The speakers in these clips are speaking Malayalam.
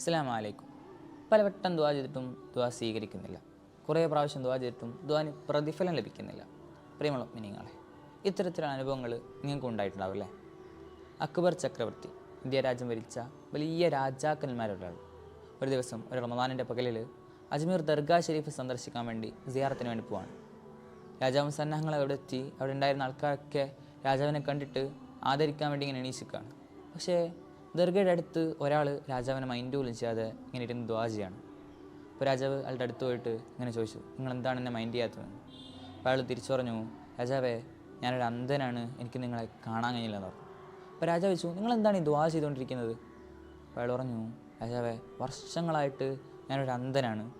അസ്സലാം വലൈക്കും പലവട്ടം ദ്വാ ചെയ്തിട്ടും ദ്വാ സ്വീകരിക്കുന്നില്ല. കുറേ പ്രാവശ്യം ദ്വാ ചെയ്തിട്ടും ദ്വാന് പ്രതിഫലം ലഭിക്കുന്നില്ല. പ്രിയമുള്ള മിനിങ്ങളെ ഇത്തരത്തിലുള്ള അനുഭവങ്ങൾ നിങ്ങൾക്ക് ഉണ്ടായിട്ടുണ്ടാവില്ലേ അക്ബർ ചക്രവർത്തി ഇന്ത്യ രാജ്യം ഭരിച്ച വലിയ രാജാക്കന്മാരൊരാൾ ഒരു ദിവസം ഒരു റമദാനിന്റെ പകലിൽ അജ്മീർ ദർഗാ ഷെരീഫ് സന്ദർശിക്കാൻ വേണ്ടി സിയാറത്തിന് വേണ്ടി പോവാണ്. രാജാവ് സന്നാഹങ്ങൾ അവിടെ എത്തി. അവിടെ ഉണ്ടായിരുന്ന ആൾക്കാരൊക്കെ രാജാവിനെ കണ്ടിട്ട് ആദരിക്കാൻ വേണ്ടി ഇങ്ങനെ എണീച്ചിക്കുകയാണ് പക്ഷേ ദർഗയുടെ അടുത്ത് ഒരാൾ രാജാവിനെ മൈൻഡ് പോലും ചെയ്യാതെ ഇങ്ങനെ ഇരുന്ന് ദ്വാ ചെയ്യാണ്. അപ്പോൾ രാജാവ് അയാളുടെ അടുത്ത് പോയിട്ട് ഇങ്ങനെ ചോദിച്ചു നിങ്ങൾ എന്താണ് എന്നെ മൈൻഡ് ചെയ്യാത്തതെന്ന് അപ്പോൾ അയാൾ തിരിച്ചു പറഞ്ഞു രാജാവേ ഞാനൊരു അന്ധനാണ് എനിക്ക് നിങ്ങളെ കാണാൻ കഴിഞ്ഞില്ലെന്ന് പറഞ്ഞു. അപ്പോൾ രാജാവ് ചോദിച്ചു നിങ്ങൾ എന്താണ് ഈ ദ്വാ ചെയ്തുകൊണ്ടിരിക്കുന്നത്? അപ്പോൾ അയാൾ പറഞ്ഞു രാജാവേ വർഷങ്ങളായിട്ട് ഞാനൊരു അന്ധനാണ്.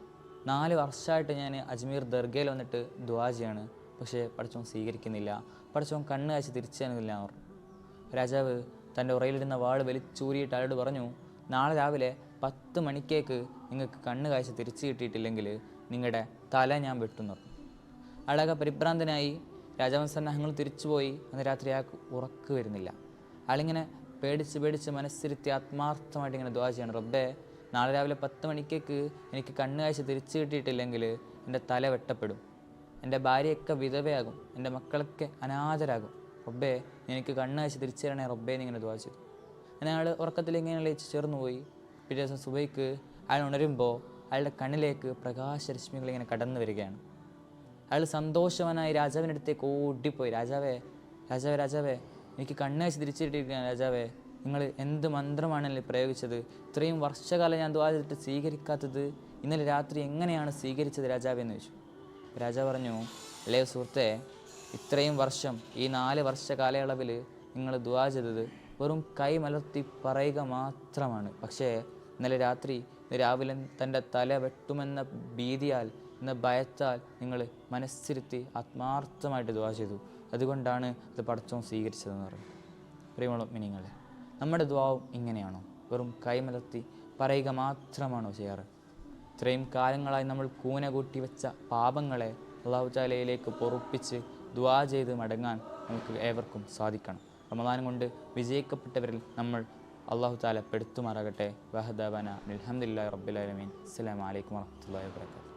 നാല് വർഷമായിട്ട് ഞാൻ അജ്മീർ ദർഗയിൽ വന്നിട്ട് ദ്വാ ചെയ്യാണ്. പക്ഷേ പഠിച്ചോൻ സ്വീകരിക്കുന്നില്ല പഠിച്ചോൻ കണ്ണ് കാഴ്ച തിരിച്ചു തരുന്നില്ല എന്ന് പറഞ്ഞു. രാജാവ് തന്റെ ഉറയിലിരുന്ന വാൾ വലിച്ചൂരിയിട്ട് അയാളോട് പറഞ്ഞു നാളെ രാവിലെ പത്ത് മണിക്കേക്ക് നിങ്ങൾക്ക് കണ്ണ് കാഴ്ച തിരിച്ചു കിട്ടിയിട്ടില്ലെങ്കിൽ നിങ്ങളുടെ തല ഞാൻ വെട്ടുന്നു. അയാളൊക്കെ പരിഭ്രാന്തനായി രാജാവൻ സന്നാഹങ്ങൾ തിരിച്ചുപോയി അന്ന് രാത്രി അയാൾക്ക് ഉറക്ക് വരുന്നില്ല. അയാളിങ്ങനെ പേടിച്ച് പേടിച്ച് മനസ്സിരുത്തി ആത്മാർത്ഥമായിട്ട് ഇങ്ങനെ ദ്വാ ചെയ്യണം. റബ്ബേ നാളെ രാവിലെ പത്ത് മണിക്കേക്ക് എനിക്ക് കണ്ണ് കാഴ്ച തിരിച്ചു കിട്ടിയിട്ടില്ലെങ്കിൽ എന്റെ തല വെട്ടപ്പെടും. എന്റെ ഭാര്യയൊക്കെ വിധവയാകും. എന്റെ മക്കളൊക്കെ അനാഥരാകും. റബ്ബേ എനിക്ക് കണ്ണ് വെച്ച് തിരിച്ചു തരണേ റബ്ബേ എന്നിങ്ങനെ ദ്വാ ചെയ്തു അങ്ങനെ അയാൾ ഉറക്കത്തിൽ ഇങ്ങനെ ലയിച്ച് ചേർന്ന് പോയി. പിറ്റേ ദിവസം സുബൈക്ക് അയാൾ ഉണരുമ്പോൾ അയാളുടെ കണ്ണിലേക്ക് പ്രകാശരശ്മികൾ ഇങ്ങനെ കടന്നു വരികയാണ്. അയാൾ സന്തോഷവാനായി രാജാവിന്റെ അടുത്തേക്ക് ഓടിപ്പോയി. രാജാവേ രാജാവേ രാജാവേ എനിക്ക് കണ്ണാഴ്ച തിരിച്ചിട്ടിരിക്കുകയാണ് രാജാവേ. നിങ്ങൾ എന്ത് മന്ത്രമാണല്ലേ പ്രയോഗിച്ചത്? ഇത്രയും വർഷകാലം ഞാൻ ദ്വാ ചെയ്തിട്ട് സ്വീകരിക്കാത്തത് ഇന്നലെ രാത്രി എങ്ങനെയാണ് സ്വീകരിച്ചത് രാജാവേ? എന്ന് ചോദിച്ചു. രാജാവ് പറഞ്ഞു അല്ലേ സുഹൃത്തെ ഇത്രയും വർഷം ഈ നാല് വർഷ കാലയളവിൽ നിങ്ങൾ ദ്വാ ചെയ്തത് വെറും കൈമലർത്തി പറയുക മാത്രമാണ്. പക്ഷേ ഇന്നലെ രാത്രി രാവിലെ തന്റെ തല വെട്ടുമെന്ന ഭീതിയാൽ എന്ന ഭയത്താൽ നിങ്ങൾ മനസ്സിരുത്തി ആത്മാർത്ഥമായിട്ട് ദ്വാ ചെയ്തു. അതുകൊണ്ടാണ് അത് പടച്ചോൻ സ്വീകരിച്ചതെന്ന് പറയുന്നത്. പ്രിയമുള്ള മിനിങ്ങളെ നമ്മുടെ ദ്വാവും ഇങ്ങനെയാണോ? വെറും കൈമലർത്തി പറയുക മാത്രമാണോ ചെയ്യാറ്? ഇത്രയും കാലങ്ങളായി നമ്മൾ കൂന കൂട്ടി വെച്ച പാപങ്ങളെ അള്ളാഹുചാലയിലേക്ക് പൊറുപ്പിച്ച് ദ്വാ ചെയ്ത് മടങ്ങാൻ നമുക്ക് ഏവർക്കും സാധിക്കണം. റമദാനം കൊണ്ട് വിജയിക്കപ്പെട്ടവരിൽ നമ്മൾ അള്ളാഹു താല പെടുത്തുമാറാകട്ടെ. വഹദാബന അലഹമുല്ലാ റബ്ബുലമീൻ അസ്സലാമലൈക്കും വർഹമുല്ലാ വാബർക്കാത്തു